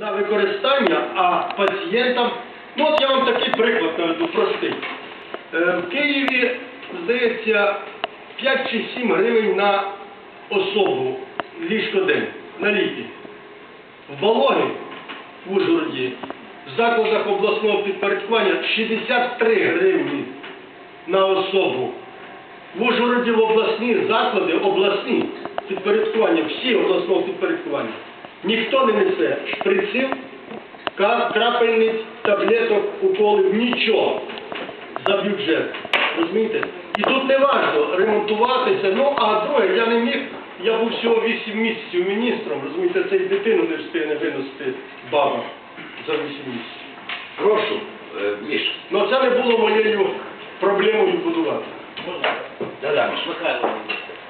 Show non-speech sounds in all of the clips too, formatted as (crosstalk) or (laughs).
на використання, а пацієнтам, ну от я вам такий приклад наведу простий. Е, В Києві, здається, 5 чи 7 гривень на особу ліжкодень, на ліки. В Балогі, в Ужгороді, в закладах обласного підпорядкування 63 гривні на особу. В Ужгороді в обласні заклади, обласні підпорядкування, всі обласного підпорядкування. Ніхто не несе шприців, крапельниць, таблеток, уколів, нічого за бюджет. Розумієте? І тут не важливо ремонтуватися. Ну, а друге, я не міг, я був всього 8 місяців міністром, розумієте, цей дитину не встигне виносити баба за 8 місяців. Прошу, е, Міш. Ну це не було моєю проблемою будувати. Можна? Да-да, Міш. Михайло,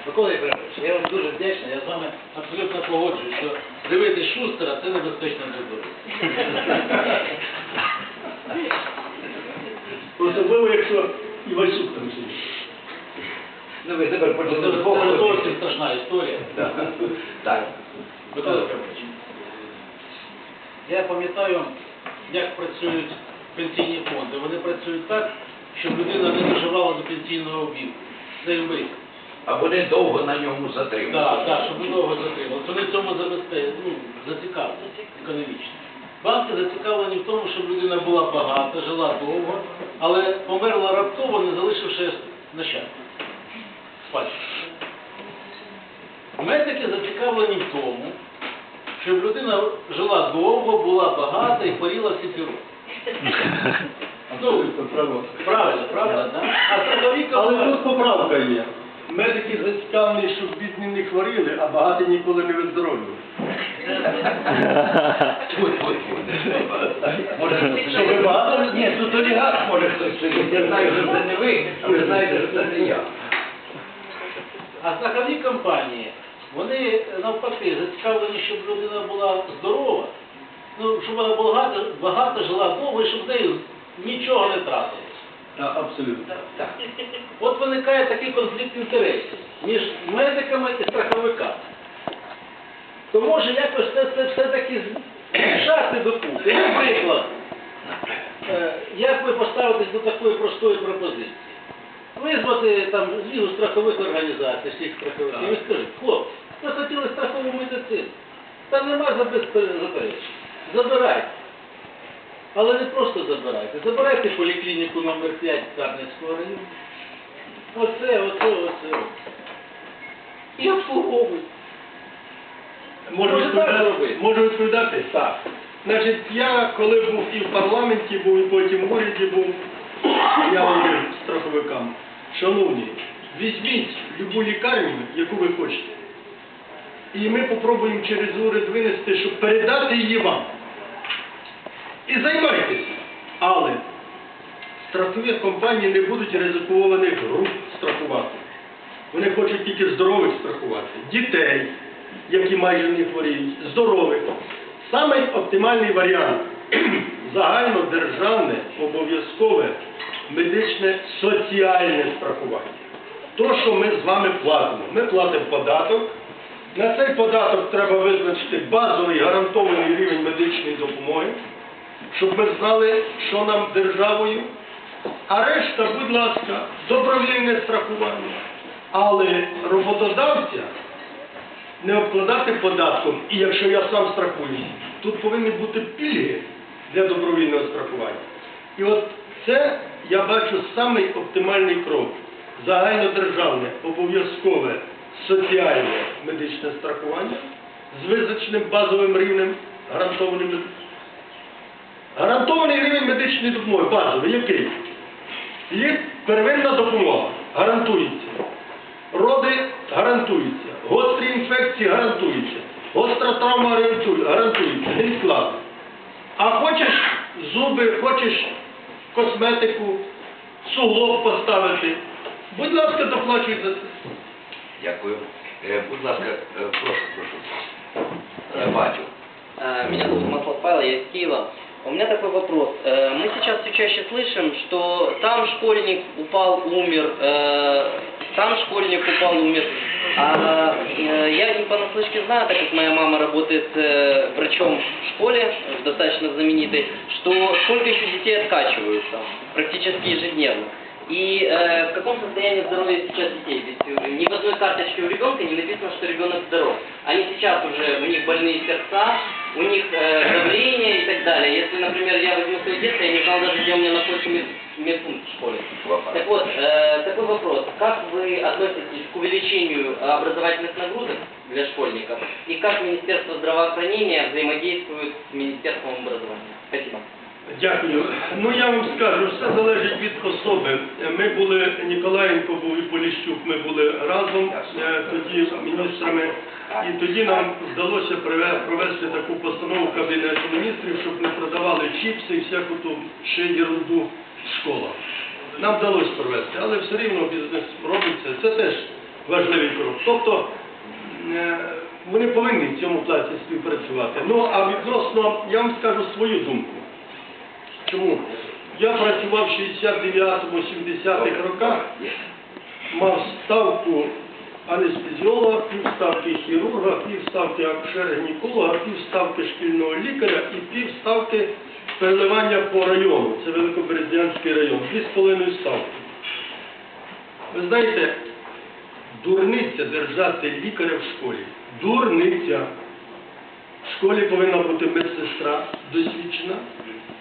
Микола Єфремович, я вам дуже вдячний, я з вами абсолютно погоджуюсь, що дивитись Шустера це небезпечно для. Особливо, якщо Івасюк там сидить. Ну ви тепер Це почали зовсім страшна історія. Так. Микола Єфремович, я пам'ятаю, як працюють пенсійні фонди. Вони працюють так, щоб людина не доживала до пенсійного віку. Це і ми. А вони довго на ньому Так, затримуються. так, щоб ми довго затримали. Вони в цьому забезпечені, ну, зацікавлені економічно. Банки зацікавлені в тому, щоб людина була багата, жила довго, але померла раптово, не залишивши нащадків. Спадщину. Медики зацікавлені в тому, щоб людина жила довго, була багата і хворіла всі ці роки. (laughs) Ну, правильно, правильно, так? А страхові Але компанії- тут поправка є. Медики зацікавлені, щоб бідні не хворіли, а багаті ніколи не виздоровлювали. Може, ви багато? Ні, тут олігарх може хтось сидить. Я знаю, що це не ви, а ви знаєте, що це не я. А страхові компанії, вони навпаки зацікавлені, щоб людина була здорова, ну, щоб вона багато, багато жила довго і щоб з нею нічого не трапилось. Так, абсолютно. Так. От виникає такий конфлікт інтересів між медиками і страховиками. То може якось це, це все-таки зжати докупи. Наприклад, е, як ви поставитесь до такої простої пропозиції? Визвати там лігу страхових організацій, всіх страховиків, і скажіть, хлопці, ви хотіли страхову медицину. Та нема заперечень. Забирайте. Але не просто забирайте. Забирайте поліклініку номер 5 Карницького району. Оце, оце, оце. І обслуговуйте. Можу Може, так відповідати? робити? Можу відповідати? Так. Значить, я коли був і в парламенті, був, і потім в уряді був, я говорив страховикам, шановні, візьміть любу лікарню, яку ви хочете. І ми попробуємо через уряд винести, щоб передати її вам. І займайтеся. Але страхові компанії не будуть ризикованих груп страхувати. Вони хочуть тільки здорових страхувати. Дітей, які майже не хворіють, здорових. Самий оптимальний варіант (clears throat) загальнодержавне, обов'язкове медичне соціальне страхування. То, що ми з вами платимо. Ми платимо податок. На цей податок треба визначити базовий гарантований рівень медичної допомоги, щоб ми знали, що нам державою. А решта, будь ласка, добровільне страхування. Але роботодавця не обкладати податком, і якщо я сам страхуюсь, тут повинні бути пільги для добровільного страхування. І от це я бачу самий оптимальний крок. Загальнодержавне, обов'язкове соціальне медичне страхування з визначеним базовим рівнем гарантованої медичної. Гарантований рівень медичної допомоги, базовий, який? Є первинна допомога, гарантується. Роди гарантуються, гострі інфекції гарантуються, гостра травма гарантує- гарантується, невідкладно. А хочеш зуби, хочеш косметику, суглоб поставити, будь ласка, доплачуй за це. Дякую. Е, Будь ласка, е, прошу, прошу. Бачу. Э, Меня зовут Маслов Павел, я из Киева. У меня такой вопрос. Э, Мы сейчас все чаще слышим, что там школьник упал, умер, э, там школьник упал, умер. А э, я не понаслышке знаю, так как моя мама работает врачом в школе, достаточно знаменитой, что сколько еще детей откачиваются практически ежедневно. И э, в каком состоянии здоровья сейчас детей? Ведь ни в одной карточке у ребенка не написано, что ребенок здоров. Они сейчас уже, у них больные сердца, у них э, давление и так далее. Если, например, я возьму свое детство, я не знал даже, где у меня находится мед- медпункт в школе. Так вот, э, такой вопрос. Как вы относитесь к увеличению образовательных нагрузок для школьников? И как Министерство здравоохранения взаимодействует с Министерством образования? Спасибо. Дякую. Ну я вам скажу, все залежить від особи. Ми були, Ніколаєнко був і Поліщук, ми були разом е, тоді міністрами, і тоді нам вдалося приве- провести таку постанову Кабінету міністрів, щоб не продавали чіпси і всяку ту ще єрунду в школах. Нам вдалося провести, але все рівно бізнес робиться. Це теж важливий крок. Тобто е, вони повинні в цьому плані співпрацювати. Ну а відносно, я вам скажу свою думку. Чому? Я працював в 69-70-х роках, мав ставку анестезіолога, півставки хірурга, півставки акушера-гінеколога, півставки шкільного лікаря і півставки переливання по району. Це Великоберезянський район. Дві з половиною ставки. Ви знаєте, дурниця держати лікаря в школі. Дурниця. В школі повинна бути медсестра досвідчена,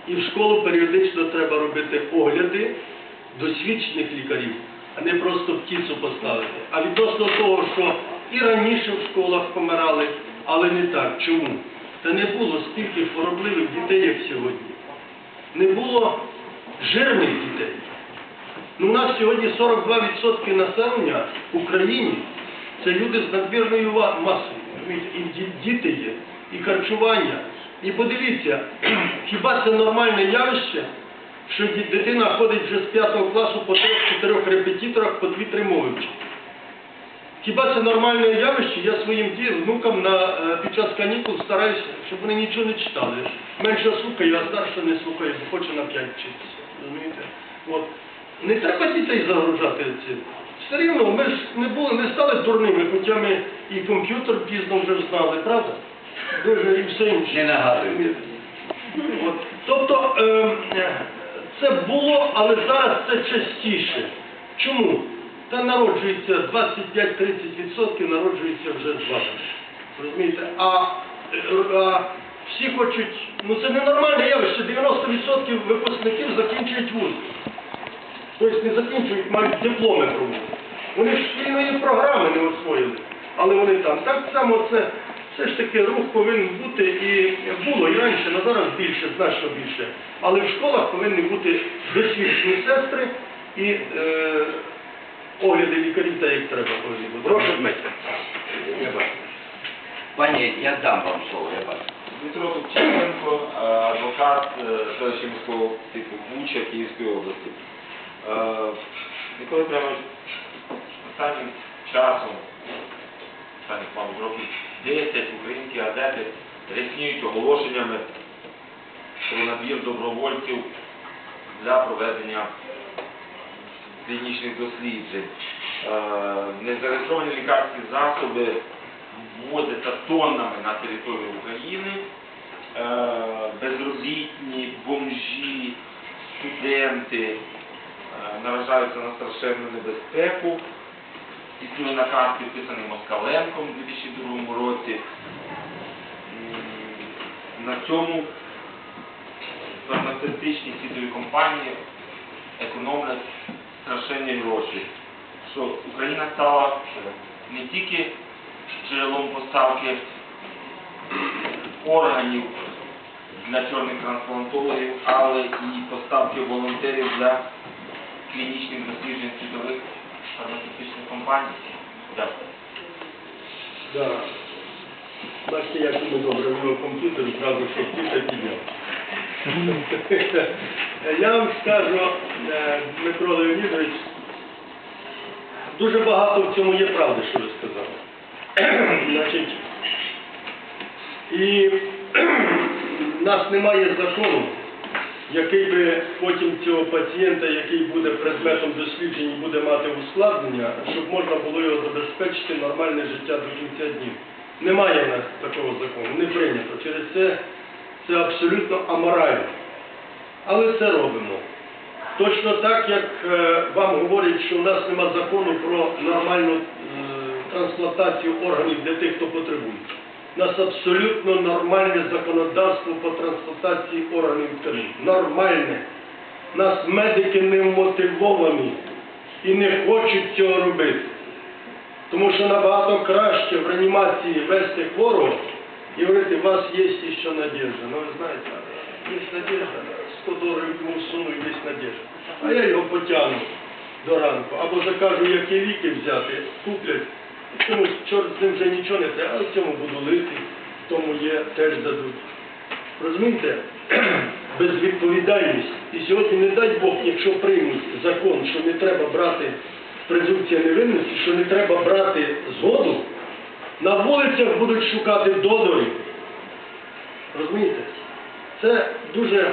і в школу періодично треба робити огляди досвідчених лікарів, а не просто птицю поставити. А відносно того, що і раніше в школах помирали, але не так. Чому? Та не було стільки хворобливих дітей, як сьогодні. Не було жирних дітей. Ну, у нас сьогодні 42% населення в Україні це люди з надмірною масою. І ді- діти є, і харчування. І подивіться, (clears throat) хіба це нормальне явище, що дитина ходить вже з 5 класу по 3-4 репетиторах по 2-3 мови вчить? Хіба це нормальне явище? Я своїм внукам на, е, під час канікул стараюся, щоб вони нічого не читали. Менше слухаю, а старше не слухаю, бо хоче на 5 вчитися. Розумієте? От. Не треба дітей загружати цим. Все рівно ми ж не були, не стали дурними, хоча ми і комп'ютер пізно вже знали, правда? Дуже і все інше. Не. От. Тобто е, це було, але зараз це частіше. Чому? Та народжується 25-30% народжується вже з вадами. Розумієте? А, е, а всі хочуть, ну це ненормальне явище, 90% випускників закінчують вуз. Тобто не закінчують, мають дипломи проводити. Вони ж шкільної програми не освоїли, але вони там. Так само це все ж таки рух повинен бути і було і раніше, але зараз більше, значно більше. Але в школах повинні бути досвідчені сестри і е, огляди лікарів, так як треба повинні бути. Прошу Дмитро. Я бачу. Пані, я дам вам слово, я бачу. Дмитро Тупченко, е, адвокат е, селища міського типу Буча Київської області. Е, Микола Прямович, останнім часом, останніх, мабуть, років 10 українські газети рясніють оголошеннями про набір добровольців для проведення клінічних досліджень. Е, Незареєстровані лікарські засоби ввозяться тоннами на територію України. Е, Безробітні, бомжі, студенти е, наражаються на страшенну небезпеку. Існує наказ, підписаний Москаленком у 2002 році. На цьому фармацевтичні світові компанії економлять страшенні гроші. Що Україна стала не тільки джерелом поставки органів для чорних трансплантологів, але і поставки волонтерів для клінічних досліджень світових фармацевтичних компаній. Дякую. Да. Бачите, як ми добре в його комп'ютер, зразу що втіка підняв. Я вам скажу, е, Дмитро Леонідович, дуже багато в цьому є правди, що ви сказали. Значить, і (clears throat) в нас немає закону який би потім цього пацієнта, який буде предметом досліджень, буде мати ускладнення, щоб можна було його забезпечити нормальне життя до кінця днів. Немає в нас такого закону, не прийнято. Через це це абсолютно аморально. Але це робимо. Точно так, як е, вам говорять, що в нас нема закону про нормальну е, трансплантацію органів для тих, хто потребує. У нас абсолютно нормальне законодавство по трансплантації органів тканин. Нормальне. Нас медики не вмотивовані і не хочуть цього робити. Тому що набагато краще в реанімації вести хворого і говорити, у вас є ще надіжда. Ну, ви знаєте, є надіжда, 100 доларів йому всуну і є надіжда. А я його потягну до ранку. Або закажу, які ліки взяти, куплять. Тому чорт з ним вже нічого не треба, в цьому буду лити, тому є, теж дадуть. Розумієте, (clears throat) безвідповідальність. І сьогодні не дай Бог, якщо приймуть закон, що не треба брати презумпція невинності, що не треба брати згоду, на вулицях будуть шукати додорів. Розумієте? Це дуже,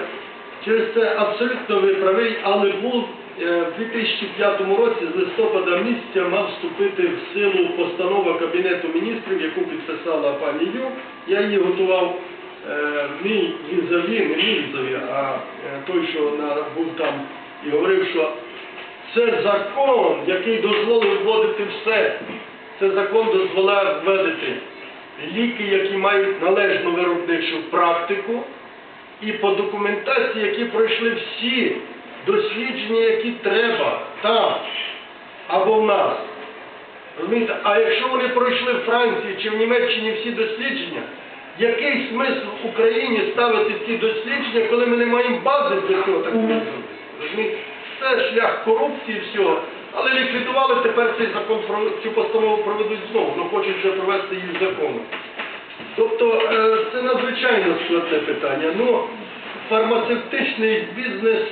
через це абсолютно ви правий, але був в 2005 році з листопада місяця мав вступити в силу постанова Кабінету міністрів, яку підписала пані Ю. Я її готував, е, мій візові, не мій візові, а е, той, що був там і говорив, що це закон, який дозволив вводити все. Це закон дозволяє вводити ліки, які мають належну виробничу практику, і по документації, які пройшли всі дослідження, які треба там або в нас. Розумієте? А якщо вони пройшли в Франції чи в Німеччині всі дослідження, який смисл в Україні ставити ці дослідження, коли ми не маємо бази для цього так? Розумієте? Це шлях корупції всього. Але ліквідували тепер цей закон про цю постанову проведуть знову, ну хочуть вже провести її законом. Тобто е, це надзвичайно складне питання. Ну, фармацевтичний бізнес,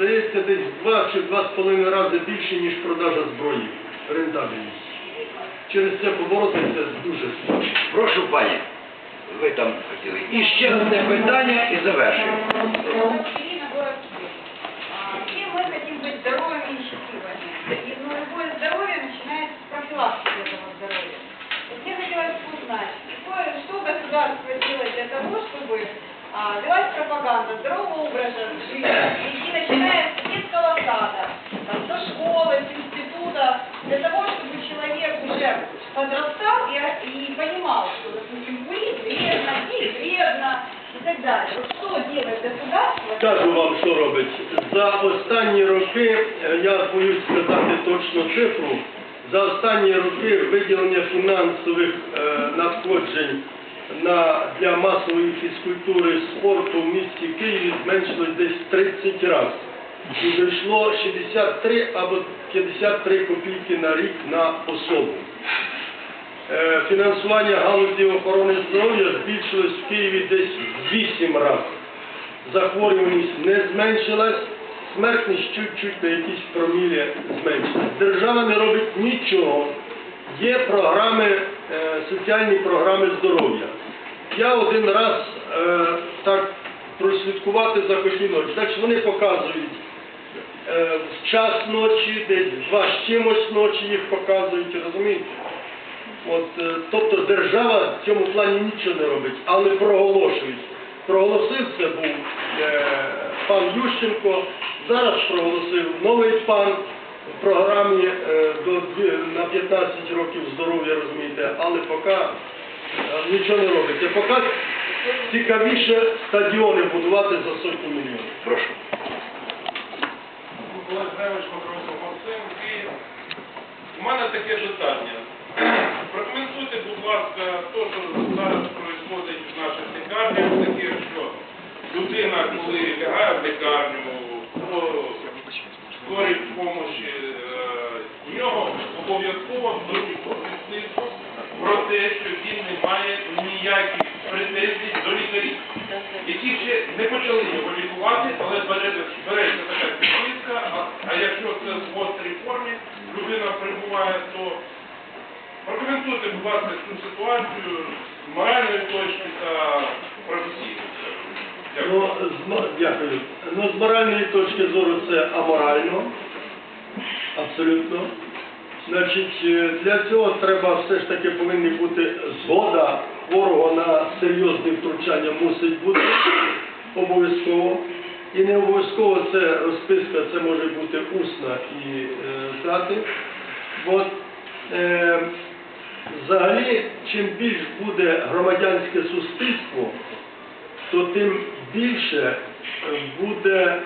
здається, десь в два чи два з половиною рази більше, ніж продажа зброї. Рентабельність. Через це поборотися дуже складно. Прошу, пані, ви там хотіли. І ще одне питання і завершуємо. Ирина, город Киев. А, Все мы хотим быть здоровыми и счастливыми. И ну, любое здоровье начинается с профилактики этого здоровья. Вот мне хотелось бы узнать, какое, что государство делает для того, чтобы а, велась пропаганда здорового образа жизни, и начиная с детского сада, там, до школы, с института, для того, чтобы человек уже подрастал и, и понимал, что, допустим, курить вредно, пить вредно и так далее. Вот что делает государство? Кажу вам, що робить. За останні роки, е, я боюсь сказати точну цифру, за останні роки виділення фінансових е, надходжень на, для масової фізкультури спорту в місті Києві зменшилось десь 30 разів. І дійшло 63 або 53 копійки на рік на особу. Е, Фінансування галузі охорони здоров'я збільшилось в Києві десь 8 разів захворюваність не зменшилась, смертність чуть-чуть на якісь промілі зменшилась. Держава не робить нічого. Є програми, е, соціальні програми здоров'я. Я один раз е, так прослідкувати за захотів ночі. Так що вони показують е, час ночі, десь два з чимось ночі їх показують, розумієте? От, е, тобто держава в цьому плані нічого не робить, але проголошують. Проголосив це був е, пан Ющенко, зараз проголосив новий пан в програмі е, до, на 15 років здоров'я, розумієте, але поки нічого не робить. А поки цікавіше стадіони будувати за сотні мільйонів. Прошу. У мене таке питання. (clears throat) Прокоментуйте, будь ласка, те, що зараз відбувається в наших лікарнях, таке, що людина, коли лягає в лікарню, скорій допомоги, у нього обов'язково довідки про те, що він не має ніяких претензій до лікарів, які ще не почали його лікувати, але бере- береться така підписка, а, якщо це в гострій формі, людина прибуває, то прокоментуйте, будь ласка, цю ситуацію з моральної точки та професійної. Дякую. Ну, з, дякую. Ну, з моральної точки зору це аморально. Абсолютно. Значить, е, для цього треба все ж таки повинні бути згода хворого на серйозне втручання мусить бути обов'язково. І не обов'язково це розписка, це може бути усна і е, дати. От, е, взагалі, чим більш буде громадянське суспільство, то тим більше е, буде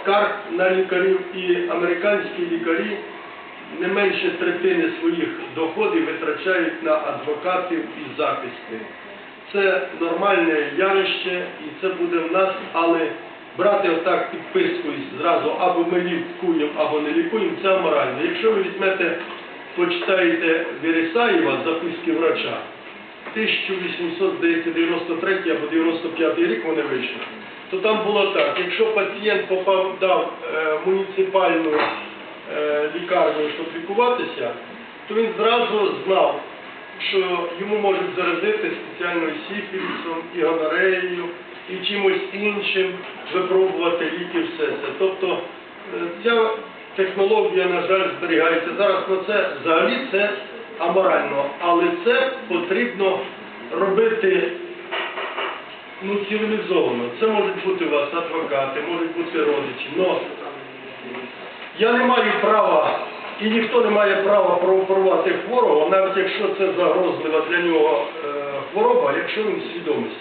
скарг на лікарів і американські лікарі не менше третини своїх доходів витрачають на адвокатів і захисти. Це нормальне явище і це буде в нас, але брати отак підписку і зразу або ми лікуємо, або не лікуємо, це аморально. Якщо ви візьмете, почитаєте Вересаєва записки врача, 1893 або 95 рік вони вийшли, то там було так, якщо пацієнт попадав е, в муніципальну е, лікарню, щоб лікуватися, то він зразу знав, що йому можуть заразити спеціальною сіфілісом і гонореєю, і чимось іншим випробувати ліки, все це. Тобто е, ця технологія, на жаль, зберігається. Зараз на це взагалі це аморально, але це потрібно робити ну, цивілізовано. Це можуть бути у вас адвокати, можуть бути родичі. Но я не маю права, і ніхто не має права прооперувати хворого, навіть якщо це загрозлива для нього е, хвороба, якщо він в свідомості.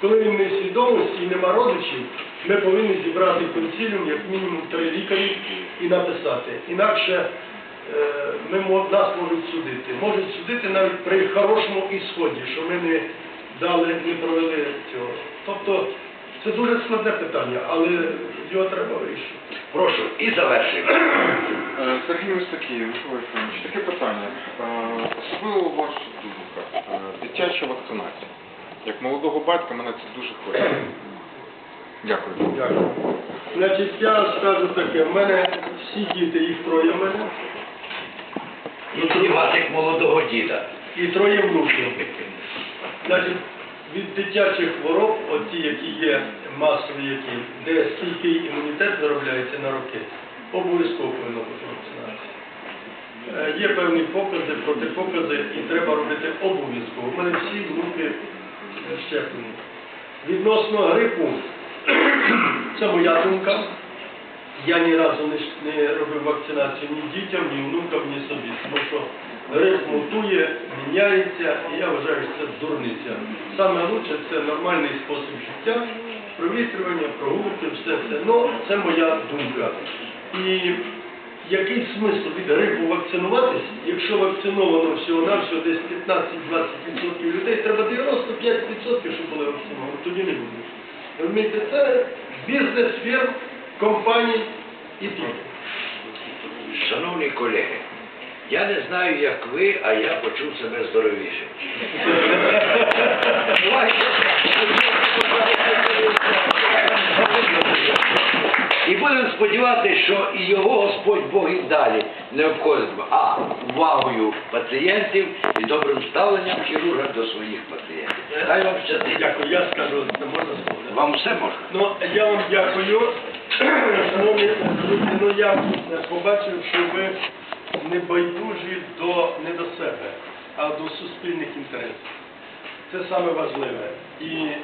Коли він не в свідомості і нема родичів, ми повинні зібрати консиліум, як мінімум три лікарі, і написати. Інакше е, ми, нас можуть судити. Можуть судити навіть при хорошому ісході, що ми не дали, не провели цього. Тобто це дуже складне питання, але його треба вирішити. Прошу, і завершуємо. Е, Сергій Мистаків, Микола Ефимович, таке питання. Е, Особливо ваша думка. Е, Дитяча вакцинація. Як молодого батька мене це дуже хвилює. Дякую. Дякую. Значить, я скажу таке, в мене всі діти, їх троє в мене, І вас як молодого діда. і троє внуків. Значить, від дитячих хвороб, оті, які є масові, які, де стійкий імунітет виробляється на роки, обов'язково повинна бути вакцинація. Е, Є певні покази, протипокази, і треба робити обов'язково. У мене всі внуки е, щеплені. Відносно грипу, (clears throat) це моя думка. Я ні разу не робив вакцинацію ні дітям, ні внукам, ні собі. Тому що грип мутує, міняється, і я вважаю, що це дурниця. Саме лучше це нормальний спосіб життя, провітрювання, прогулки, все це. Ну, це моя думка. І який смисл від грипу вакцинуватись, якщо вакциновано всього-навсього десь 15-20% людей, треба 95%, щоб були вакциновані, тоді не буде. Розумієте, це бізнес фірм, компаній і тільки. Шановні колеги, я не знаю, як ви, а я почув себе здоровішим. І будемо сподіватися, що і його Господь Бог і далі не обходитиме, а увагою пацієнтів і добрим ставленням хірурга до своїх пацієнтів. Хай вам щастить. Дякую, я скажу, це можна сказати. Вам все можна? Ну, я вам дякую. (clears throat) Шановні ну я побачив, що ви не байдужі до, не до себе, а до суспільних інтересів. Це саме важливе. І е,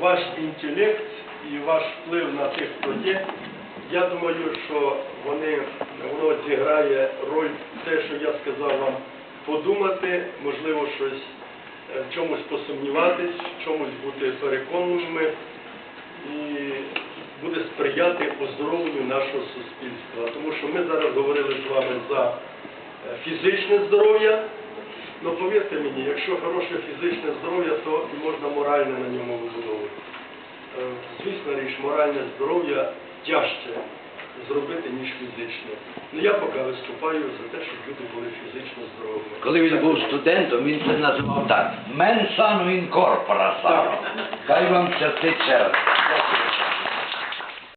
ваш інтелект і ваш вплив на тих, хто є, я думаю, що вони, воно зіграє роль те, що я сказав вам, подумати, можливо, щось е, в чомусь посумніватись, в чомусь бути переконаними і буде сприяти оздоровленню нашого суспільства. Тому що ми зараз говорили з вами за е, фізичне здоров'я. Ну повірте мені, якщо хороше фізичне здоров'я, то і можна моральне на ньому вибудовувати. Е, Звісно річ, моральне здоров'я тяжче зробити, ніж фізичне. Ну я поки виступаю за те, щоб люди були фізично здоровими. Коли він був студентом, він це називав так. Мен сану інкорпора сано. Хай вам щастить ще раз.